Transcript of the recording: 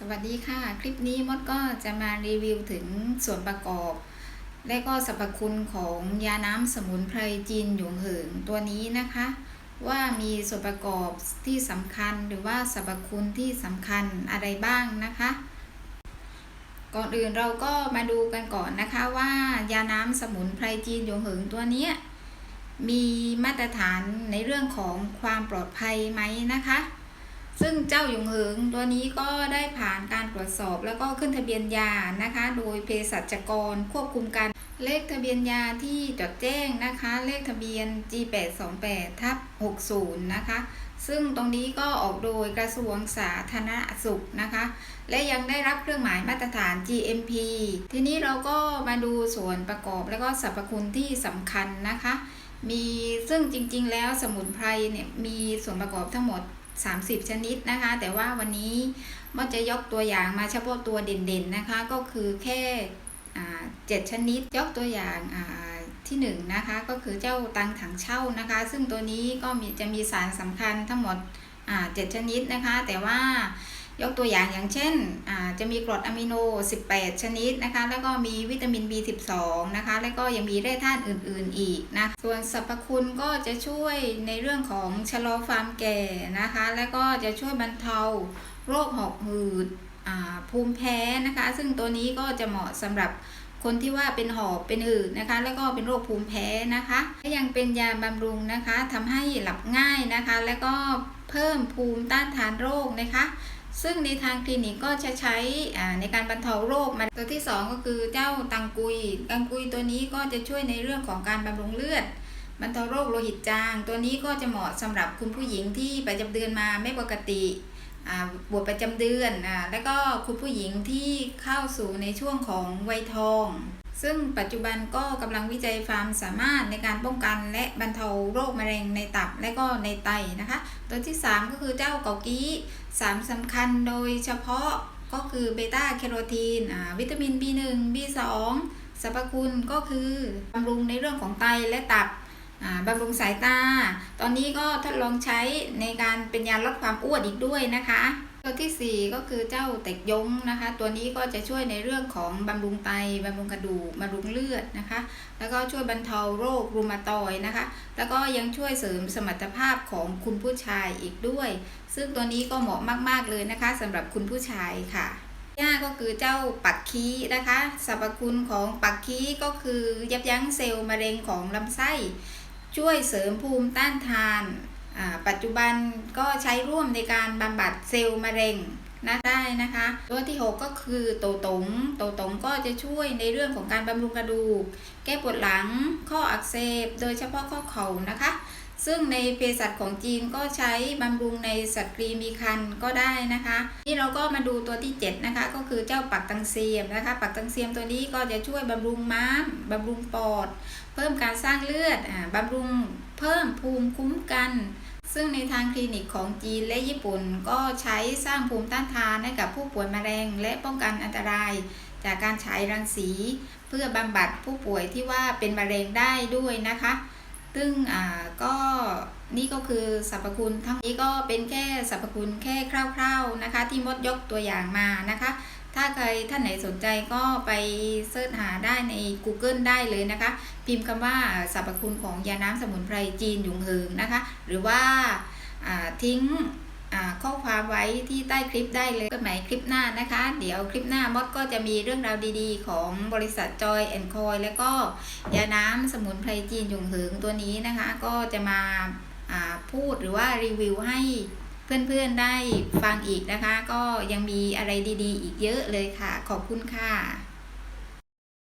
สวัสดีค่ะ คลิปนี้มดก็จะมารีวิวถึงส่วนประกอบ และก็สรรพคุณของยาน้ำสมุนไพรจีนหยงเหิงตัวนี้นะคะ ว่ามีส่วนประกอบที่สำคัญหรือว่าสรรพคุณที่สำคัญอะไรบ้างนะคะ ก่อนอื่นเราก็มาดูกันก่อนนะคะว่ายาน้ำสมุนไพรจีนหยงเหิงตัวนี้มีมาตรฐานในเรื่องของความปลอดภัยไหมนะคะ ซึ่งเจ้าหยงเหิงตัวนี้ก็ได้ผ่านการตรวจสอบ แล้วก็ขึ้นทะเบียนยานะคะ โดยเภสัชกรควบคุมการเลขทะเบียนยาที่จดแจ้งนะคะ เลขทะเบียน G828 ทับ60 นะคะ ซึ่งตรงนี้ก็ออกโดยกระทรวงสาธารณสุขนะคะ และยังได้รับเครื่องหมายมาตรฐาน GMP ทีนี้เราก็มาดูส่วนประกอบและก็สรรพคุณที่สำคัญนะคะ มีซึ่งจริงๆแล้วสมุนไพรเนี่ยมีส่วนประกอบทั้งหมด 30 ชนิดนะคะ แต่ว่าวันนี้มอจะยกตัวอย่างมาเฉพาะตัวเด่นๆนะคะ ก็คือแค่เจ็ดชนิดยกตัวอย่างที่1นนะคะก็คือเจ้าตังถังเช่านะคะ ซึ่งตัวนี้ก็มีจะมีสารสำคัญทั้งหมดเจ็ดชนิดนะคะ แต่ว่า ยกตัวอย่างอย่างเช่นจะมีกรดอะมิโน 18 ชนิดนะคะ แล้วก็มีวิตามิน B12 นะคะ แล้วก็ยังมีแร่ธาตุอื่น ๆ อีกนะ ส่วนสรรพคุณก็จะช่วยในเรื่องของชะลอความแก่นะคะ แล้วก็จะช่วยบรรเทาโรคหอบหืดภูมิแพ้นะคะ ซึ่งตัวนี้ก็จะเหมาะสำหรับคนที่ว่าเป็นหอบเป็นหืดนะคะ แล้วก็เป็นโรคภูมิแพ้นะคะและยังเป็นยาบำรุงนะคะทำให้หลับง่ายนะคะ แล้วก็เพิ่มภูมิต้านทานโรคนะคะ ซึ่งในทางคลินิกก็จะใช้ในการบรรเทาโรคมาตัวที่ 2 ก็คือเจ้าตังกุย ตังกุยตัวนี้ก็จะช่วยในเรื่องของการบำรุงเลือดบรรเทาโรคโลหิตจาง ตัวนี้ก็จะเหมาะสำหรับคุณผู้หญิงที่ประจำเดือนมาไม่ปกติ บวชประจำเดือนอแล้วก็คุณผู้หญิงที่เข้าสู่ในช่วงของวัยทอง ซึ่งปัจจุบันก็กำลังวิจัยความสามารถในการป้องกันและบรรเทาโรคมะเร็งในตับและก็ในไตนะคะ ตัวที่ 3 ก็คือเจ้าเกากี้สารสำคัญโดยเฉพาะก็คือเบต้าแคโรทีนวิตามิน B1 B2 สรรพคุณก็คือบำรุงในเรื่องของไตและตับ บำรุงสายตา ตอนนี้ก็ทดลองใช้ในการเป็นยาลดความอ้วนอีกด้วยนะคะ ตัวที่ 4 ก็คือเจ้าเต็กยงนะคะ ตัวนี้ก็จะช่วยในเรื่องของบำรุงไตบำรุงกระดูกบำรุงเลือดนะคะ แล้วก็ช่วยบรรเทาโรครูมาตอยนะคะ แล้วก็ยังช่วยเสริมสมรรถภาพของคุณผู้ชายอีกด้วย ซึ่งตัวนี้ก็เหมาะมาก ๆเลยนะคะสำหรับคุณผู้ชายค่ะย่าก็คือเจ้าปักคีนะคะสรรพคุณของปักคีก็คือยับยั้งเซลล์มะเร็งของลำไส้ ช่วยเสริมภูมิต้านทาน ปัจจุบันก็ใช้ร่วมในการบำบัดเซลล์มะเร็งนะได้นะคะ ตัวที่ 6 ก็คือโตตงโตตงก็จะช่วยในเรื่องของการบำรุงกระดูก แก้ปวดหลังข้ออักเสบ โดยเฉพาะข้อเข่านะคะ ซึ่งในเภสัชของจีนก็ใช้บำรุงในสตรีมีคันก็ได้นะคะ นี่เราก็มาดูตัวที่ 7 นะคะ ก็คือเจ้าปักตังเซียมนะคะ ปักตังเซียมตัวนี้ก็จะช่วยบำรุงม้ามบำรุงปอด เพิ่มการสร้างเลือดอ่าบำรุงเพิ่มภูมิคุ้มกัน ซึ่งในทางคลินิกของจีนและญี่ปุ่นก็ใช้สร้างภูมิต้านทานให้กับผู้ป่วยมะเร็ง และป้องกันอันตราย จากการฉายรังสี เพื่อบำบัดผู้ป่วยที่ว่าเป็นมะเร็งได้ด้วยนะคะ ซึ่งอ่าก็ นี่ก็คือสรรพคุณทั้งนี้ก็เป็นแค่สรรพคุณแค่คร่าว ๆนะคะ ที่มดยกตัวอย่างมานะคะ ถ้าใครท่านไหนสนใจก็ไปเสิร์ชหาได้ใน Google ได้เลยนะคะ พิมพ์คำว่าสรรพคุณของยาน้ำสมุนไพรจีนหยุงเฮิงนะคะ หรือว่าทิ้งข้อความไว้ที่ใต้คลิปได้เลยก็หมายคลิปหน้านะคะ เดี๋ยวคลิปหน้ามดก็จะมีเรื่องราวดีๆ ของบริษัทจอยแอนคอยแล้วก็ยาน้ำสมุนไพรจีนหยงเฮิงตัวนี้นะคะ ก็จะมา พูดหรือว่ารีวิวให้เพื่อนๆได้ฟังอีกนะคะ ก็ยังมีอะไรดีๆ อีกเยอะเลยค่ะ ขอบคุณค่ะ